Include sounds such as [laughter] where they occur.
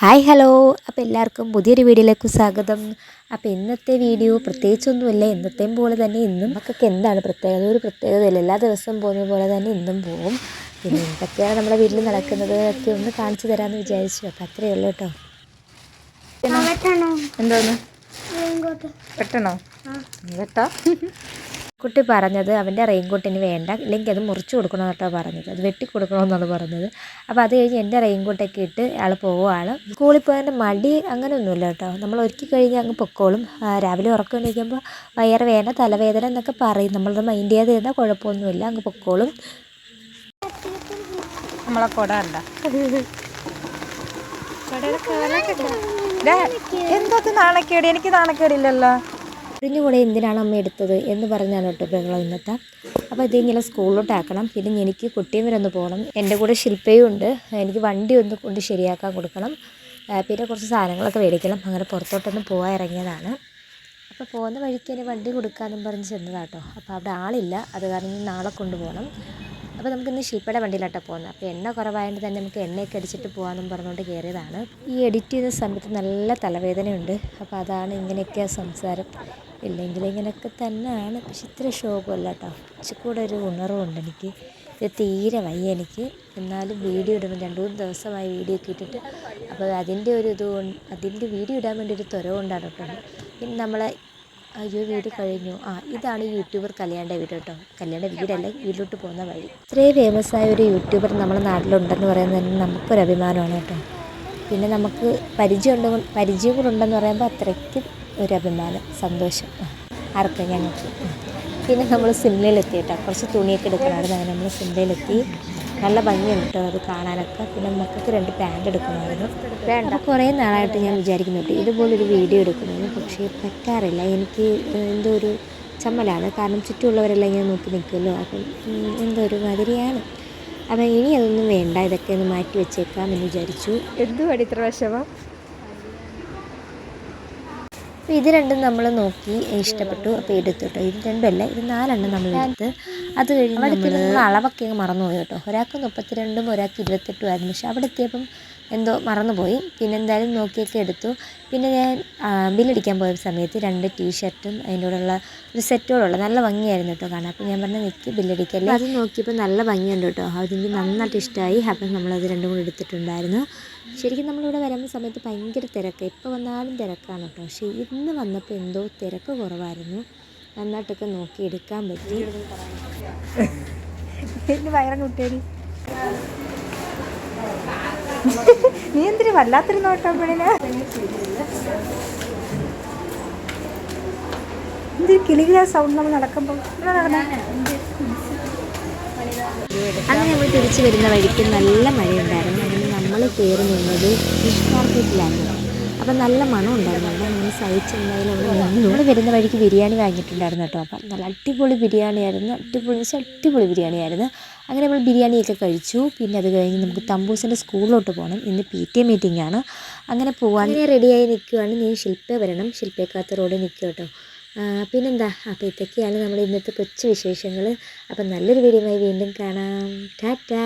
Hi hello. അപ്പോൾ എല്ലാവർക്കും പുതിയൊരു വീഡിയോയിലേക്ക് സ്വാഗതം. അപ്പോൾ ഇന്നത്തെ വീഡിയോ പ്രത്യേകിച്ചൊന്നുമില്ല എന്നത്തെയും പോലെ തന്നെ ഇന്നും നമുക്കൊക്കെ എന്താണ് പ്രത്യേകത? ഒരു പ്രത്യേകതയില്ല. എല്ലാ ദിവസവും പോകുന്ന പോലെ തന്നെ ഇന്നും പോവും പിന്നെ എന്തൊക്കെയാണ് നമ്മുടെ വീട്ടിൽ നടക്കുന്നത്? ഒക്കെ ഒന്ന് കാണിച്ചു തരാമെന്ന് വിചാരിച്ചു. അപ്പം അത്രയേ ഉള്ളൂ കേട്ടോ. എന്തോന്ന്? വെട്ടണോ? വെട്ടാ? കുട്ടി പറഞ്ഞത് അവന്റെ റെയിൻകോട്ടിന് വേണ്ട ഇല്ലെങ്കിൽ അത് മുറിച്ച് കൊടുക്കണം കേട്ടോ പറഞ്ഞത്. അത് വെട്ടി കൊടുക്കണമെന്നാണ് പറഞ്ഞത്. അപ്പോൾ അത് കഴിഞ്ഞ് എന്റെ റെയിൻകോട്ടൊക്കെ ഇട്ട് ആൾ പോവുകയാണ് സ്കൂളിൽ പോയതിന്റെ മടി അങ്ങനെയൊന്നുമില്ല കേട്ടോ. നമ്മൾ ഒരുക്കി കഴിഞ്ഞാൽ അങ്ങ് പൊക്കോളും. രാവിലെ ഉറക്കം എണീക്കുമ്പോൾ വയറ് വേദന തലവേദന എന്നൊക്കെ പറയും. നമ്മളത് മൈൻഡ് ചെയ്ത് തരുന്ന കുഴപ്പമൊന്നുമില്ല. അങ്ങ് പൊക്കോളും. നമ്മളെ കൊട എന്തൊക്കെ [laughs] എന്തോത്ത് നാണക്കേട്. എനിക്ക് നാണക്കേടില്ലല്ലോ. ഒഴിഞ്ഞു കൂടെ എന്തിനാണ് അമ്മ എടുത്തത്? എന്ന് പറഞ്ഞാണ് കേട്ടോ ബഹളം ഇന്നത്തെ. അപ്പോൾ ഇത് ഇങ്ങനെ സ്കൂളിലോട്ട് ആക്കണം. പിന്നെ എനിക്ക് കുട്ടിയും വരെ ഒന്ന് പോകണം. എന്റെ കൂടെ ശില്പയും ഉണ്ട്. എനിക്ക് വണ്ടി ഒന്ന് കൊണ്ട് ശരിയാക്കാൻ കൊടുക്കണം. പിന്നെ കുറച്ച് സാധനങ്ങളൊക്കെ മേടിക്കണം. അങ്ങനെ പുറത്തോട്ടൊന്ന് പോകാൻ ഇറങ്ങിയതാണ്. അപ്പോൾ പോകുന്ന വഴിക്ക് തന്നെ വണ്ടി കൊടുക്കാമെന്നും പറഞ്ഞ് ചെന്നതാട്ടോ അപ്പോൾ അവിടെ ആളില്ല. അത് കാരണം നാളെ കൊണ്ടുപോകണം. അപ്പോൾ നമുക്ക് ഇന്ന് ശില്പയുടെ വണ്ടിയിലാട്ടോ പോകുന്നത്. അപ്പോൾ എണ്ണ കുറവായതുകൊണ്ട് തന്നെ നമുക്ക് എണ്ണയൊക്കെ അടിച്ചിട്ട് പോകാമെന്നും പറഞ്ഞുകൊണ്ട് കയറിയതാണ്. ഈ എഡിറ്റ് ചെയ്യുന്ന സമയത്ത് നല്ല തലവേദനയുണ്ട്. അപ്പോൾ അതാണ് ഇങ്ങനെയൊക്കെ സംസാരം. ഇല്ലെങ്കിൽ ഇങ്ങനെയൊക്കെ തന്നെയാണ്. പക്ഷെ ഇത്ര ശോകമല്ല കേട്ടോ. ഇച്ചിക്കൂടെ ഒരു ഉണർവുണ്ട് എനിക്ക്. ഇത് തീരെ വയ്യ എനിക്ക്. എന്നാലും വീഡിയോ ഇടുമ്പോൾ രണ്ട് മൂന്ന് ദിവസമായി വീഡിയോ ഒക്കെ ഇട്ടിട്ട്. അപ്പോൾ അതിന്റെ ഒരു ഇത് അതിന്റെ വീഡിയോ ഇടാൻ വേണ്ടി ഒരു ത്വര കൊണ്ടാണ് കേട്ടോ. പിന്നെ നമ്മളെ അയ്യോ വീട് കഴിഞ്ഞു. ആ ഇതാണ് യൂട്യൂബർ കല്യാണ വീട് കേട്ടോ. കല്യാണ വീടല്ല വീട്ടിലോട്ട് പോകുന്ന വഴി. ഇത്രയും ഫേമസ് ആയ ഒരു യൂട്യൂബർ നമ്മുടെ നാട്ടിലുണ്ടെന്ന് പറയുന്നത് തന്നെ നമുക്കൊരു അഭിമാനമാണ് കേട്ടോ. പിന്നെ നമുക്ക് പരിചയമുണ്ട് പരിചയം കൂടെ ഉണ്ടെന്ന് പറയുമ്പോൾ അത്രയ്ക്കും ഒരു അഭിമാനം സന്തോഷം. ആർക്ക് ഞങ്ങൾക്ക്? പിന്നെ നമ്മൾ സിംലയിലെത്തി കേട്ടോ. കുറച്ച് തുണിയൊക്കെ എടുക്കണമായിരുന്നു. അങ്ങനെ നമ്മൾ സിംലയിലെത്തി നല്ല ഭംഗിയുണ്ട് കേട്ടോ അത് കാണാനൊക്കെ. പിന്നെ മക്കൾക്ക് രണ്ട് പാന്റ് എടുക്കണമായിരുന്നു. വേണ്ട. കുറേ നാളായിട്ട് ഞാൻ വിചാരിക്കുന്നുണ്ട് ഇതുപോലൊരു വീഡിയോ എടുക്കണമെന്ന് പക്ഷേ പറ്റാറില്ല. എനിക്ക് എന്തോ ഒരു ചമ്മലാണ്. കാരണം ചുറ്റുമുള്ളവരെല്ലാം ഞാൻ നോക്കി നിൽക്കുമല്ലോ. അപ്പം എന്തോ ഒരു മാതിരിയാണ്. അപ്പം ഇനി അതൊന്നും വേണ്ട. ഇതൊക്കെ ഒന്ന് മാറ്റി വെച്ചേക്കാം എന്ന് വിചാരിച്ചു. എന്തുവാടി ഇത്ര വിഷമം? അപ്പോൾ ഇത് രണ്ടും നമ്മൾ നോക്കി ഇഷ്ടപ്പെട്ടു. അപ്പോൾ എടുത്തു കേട്ടോ ഇത് രണ്ടുമല്ല ഇത് നാലെണ്ണം നമ്മൾ എടുത്ത്. അത് കഴിഞ്ഞ് നമ്മൾ അളവൊക്കെ അങ്ങ് മറന്നുപോയി കേട്ടോ. ഒരാൾക്ക് മുപ്പത്തിരണ്ടും ഒരാൾക്ക് ഇരുപത്തെട്ടും ആയിരുന്നു പക്ഷെ അവിടെ എത്തിയപ്പം എന്തോ മറന്നുപോയി. പിന്നെ എന്തായാലും നോക്കിയൊക്കെ എടുത്തു. പിന്നെ ഞാൻ ബില്ലടിക്കാൻ പോയ സമയത്ത് രണ്ട് ടീഷർട്ടും അതിന്റെ കൂടെയുള്ള ഒരു സെറ്റോടുള്ള നല്ല ഭംഗിയായിരുന്നു കേട്ടോ കാണാൻ. അപ്പോൾ ഞാൻ പറഞ്ഞ നിൽക്കി ബില്ലടിക്കല്ലേ അത് നോക്കിയപ്പോൾ നല്ല ഭംഗിയുണ്ട് കേട്ടോ. അതെനിക്ക് നന്നായിട്ട് ഇഷ്ടമായി. അപ്പം നമ്മളത് രണ്ടും കൂടി എടുത്തിട്ടുണ്ടായിരുന്നു. ശരിക്കും നമ്മളിവിടെ വരുന്ന സമയത്ത് ഭയങ്കര തിരക്ക്. എപ്പോൾ വന്നാലും തിരക്കാണ് കേട്ടോ. പക്ഷേ ഇന്ന് വന്നപ്പോൾ എന്തോ തിരക്ക് കുറവായിരുന്നു. നന്നായിട്ടൊക്കെ നോക്കി എടുക്കാൻ പറ്റി. എന്റെ വയറം കുട്ടിയടി നീ എന്തിനു വല്ലാത്തൊരു നോട്ടം പെണ്ണിന്? എന്തൊരു കിളികളെ സൗണ്ട് നമ്മൾ നടക്കുമ്പോൾ അങ്ങനെ നമ്മൾ തിരിച്ചു വരുന്ന വഴിക്ക് നല്ല മഴയുണ്ടായിരുന്നു. നമ്മൾ കയറി നിന്നത് ഫിഷ് മാർക്കറ്റിലായിരുന്നു അപ്പം നല്ല മണം ഉണ്ടായിരുന്നു. അപ്പം നമ്മൾ സഹിച്ചെന്തായാലും അവിടെ നമ്മൾ വരുന്ന വഴിക്ക് ബിരിയാണി വാങ്ങിയിട്ടുണ്ടായിരുന്നു കേട്ടോ. അപ്പം നല്ല അടിപൊളി ബിരിയാണി ആയിരുന്നു അടിപൊളി വെച്ചാൽ അടിപൊളി ബിരിയാണി ആയിരുന്നു അങ്ങനെ നമ്മൾ ബിരിയാണിയൊക്കെ കഴിച്ചു. പിന്നെ അത് കഴിഞ്ഞ് നമുക്ക് തമ്പൂസിന്റെ സ്കൂളിലോട്ട് പോകണം ഇന്ന് പി ടി എ മീറ്റിംഗ് ആണ്. അങ്ങനെ പോകാൻ റെഡിയായി നിൽക്കുകയാണ് നീ ശില്പ വരണം. ശില്പക്കാത്ത റോഡിൽ നിൽക്കുക കേട്ടോ. പിന്നെന്താ? അപ്പോൾ ഇതൊക്കെയാണ് നമ്മൾ ഇന്നത്തെ കൊച്ചു വിശേഷങ്ങൾ അപ്പം നല്ലൊരു വീഡിയോയുമായി വീണ്ടും കാണാം. ടാറ്റാ.